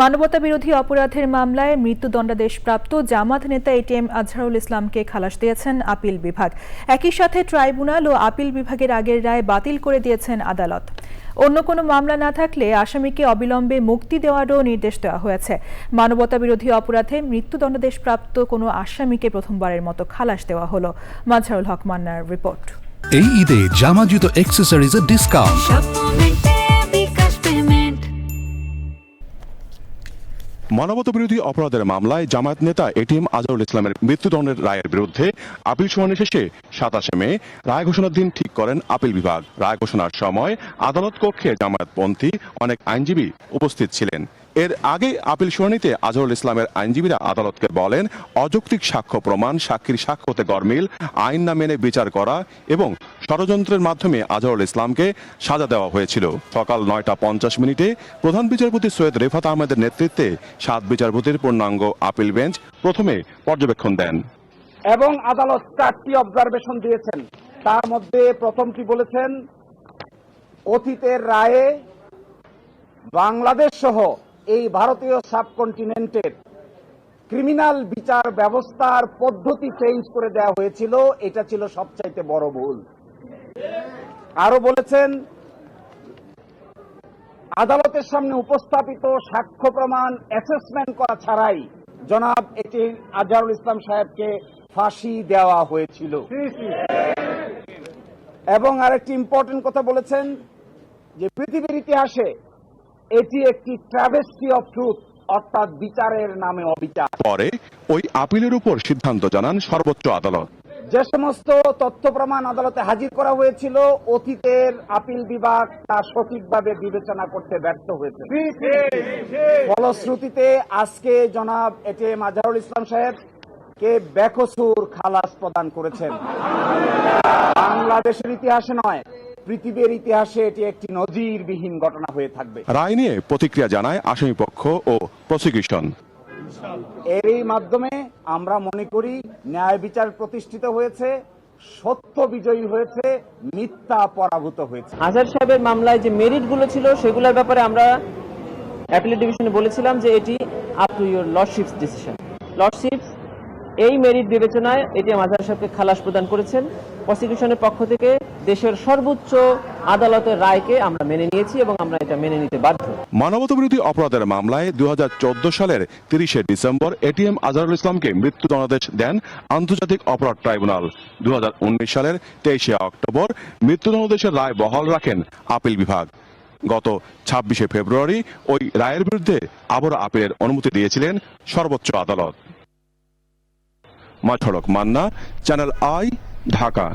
মানবতা বিরোধী অপরাধের মামলায় মৃত্যুদণ্ডাদেশপ্রাপ্ত জামাত নেতা এটিএম আজহারুল ইসলামকে খালাস দিয়েছেন আপিল বিভাগ। একই সাথে ট্রাইব্যুনাল ও আপিল বিভাগের আগের রায় বাতিল করে দিয়েছেন আদালত। অন্য কোনো মামলা না থাকলে আসামিকে অবিলম্বে মুক্তি দেওয়ারও নির্দেশ দেওয়া হয়েছে। মানবতা বিরোধী অপরাধে মৃত্যুদণ্ডাদেশপ্রাপ্ত কোনো আসামিকে প্রথমবারের মতো খালাস দেওয়া হলো। মাজহারুল হক মান্নার রিপোর্ট। এই ঈদে জামা জুতো অ্যাক্সেসরিজের ডিসকাউন্ট মানবতা বিরোধী অপরাধের মামলায় জামায়াত নেতা এটিএম আজহারুল ইসলামের মৃত্যুদণ্ডের রায়ের বিরুদ্ধে আপিল শুনানি শেষে সাতাশে মে রায় ঘোষণার দিন ঠিক করেন আপিল বিভাগ। রায় ঘোষণার সময় আদালত কক্ষে জামায়াতপন্থী অনেক আইনজীবী উপস্থিত ছিলেন। এর আগে আপিল শুনানিতে আজহারুল ইসলামের আইনজীবীরা আদালতকে বলেন, অযৌক্তিক সাক্ষ্য প্রমাণ, সাক্ষীর সাক্ষ্যতে গরমিল, আইন না মেনে বিচার করা এবং ষড়যন্ত্রের মাধ্যমে আজহারুল ইসলামকে সাজা দেওয়া হয়েছিল। সকাল নয়টা পঞ্চাশ মিনিটে প্রধান বিচারপতি সৈয়দ রেফাত আহমেদের নেতৃত্বে সাত বিচারপতির পূর্ণাঙ্গ আপিল বেঞ্চ প্রথমে পর্যবেক্ষণ দেন। এবং আদালত চারটি অবজারভেশন দিয়েছেন। তার মধ্যে প্রথমটি বলেছেন, অতীতের রায়ে বাংলাদেশ সহ এই ভারতীয় সাবকন্টিনেন্টের ক্রিমিনাল বিচার ব্যবস্থার পদ্ধতি চেঞ্জ করে দেওয়া হয়েছিল, এটা ছিল সবচাইতে বড় ভুল। আরও বলেছেন, আদালতের সামনে উপস্থাপিত সাক্ষ্য প্রমাণ অ্যাসেসমেন্ট করা ছাড়াই জনাব এটি আজহারুল ইসলাম সাহেবকে ফাঁসি দেওয়া হয়েছিল। এবং আরেকটি ইম্পর্টেন্ট কথা বলেছেন যে, পৃথিবীর ইতিহাসে এটি একটি ট্রাভেস্টি অফ ট্রুথ অর্থাৎ বিচারের নামে অবিচার। পরে ওই আপিলের উপর সিদ্ধান্ত জানান সর্বোচ্চ আদালত। যে সমস্ত তথ্য প্রমাণ আদালতে হাজির করা হয়েছিল অতীতের আপিল বিভাগ তা সঠিকভাবে বিবেচনা করতে ব্যর্থ হয়েছে। ফলশ্রুতিতে আজকে জনাব এটি মাজহারুল ইসলাম সাহেব কে বেকসুর খালাস প্রদান করেছেন। বাংলাদেশের ইতিহাসে নয় পৃথিবীর ইতিহাসে এটি একটি নজিরবিহীন ঘটনা হয়ে থাকবে। রায় নিয়ে প্রতিক্রিয়া জানায় আসামিপক্ষ ও প্রসিকিউশন। এরই মাধ্যমে আমরা মনে করি ন্যায় বিচার প্রতিষ্ঠিত হয়েছে সত্য বিজয়ী হয়েছে মিথ্যা পরাভূত হয়েছে। আজহার সাহেবের মামলায় যে মেরিটগুলো ছিল সেগুলোর ব্যাপারে আমরা অ্যাপিলেট ডিভিশনে বলেছিলাম যে এটি up to your lordships decision lordships এই মেরিট বিবেচনায় এটি আজহার সাহেবকে খালাস প্রদান করেছেন। প্রসিকিউশনের পক্ষ থেকে দেশের সর্বোচ্চ আদালতের রায়কে আমরা মেনে নিয়েছি এবং আমরা এটা মেনে নিতে বাধ্য। মানবতা বিরোধী অপরাধের মামলায় দু সালের তিরিশে ডিসেম্বর এটিএম আজহারুল ইসলামকে মৃত্যুদণ্ডাদেশ দেন আন্তর্জাতিক অপরাধ ট্রাইব্যুনাল। দু সালের তেইশে অক্টোবর মৃত্যুদণ্ডাদেশের রায় বহাল রাখেন আপিল বিভাগ। গত ছাব্বিশে ফেব্রুয়ারি ওই রায়ের বিরুদ্ধে আবারও আপিলের অনুমতি দিয়েছিলেন সর্বোচ্চ আদালত। মাঠড়ক মান্না, চ্যানেল আই, ঢাকা।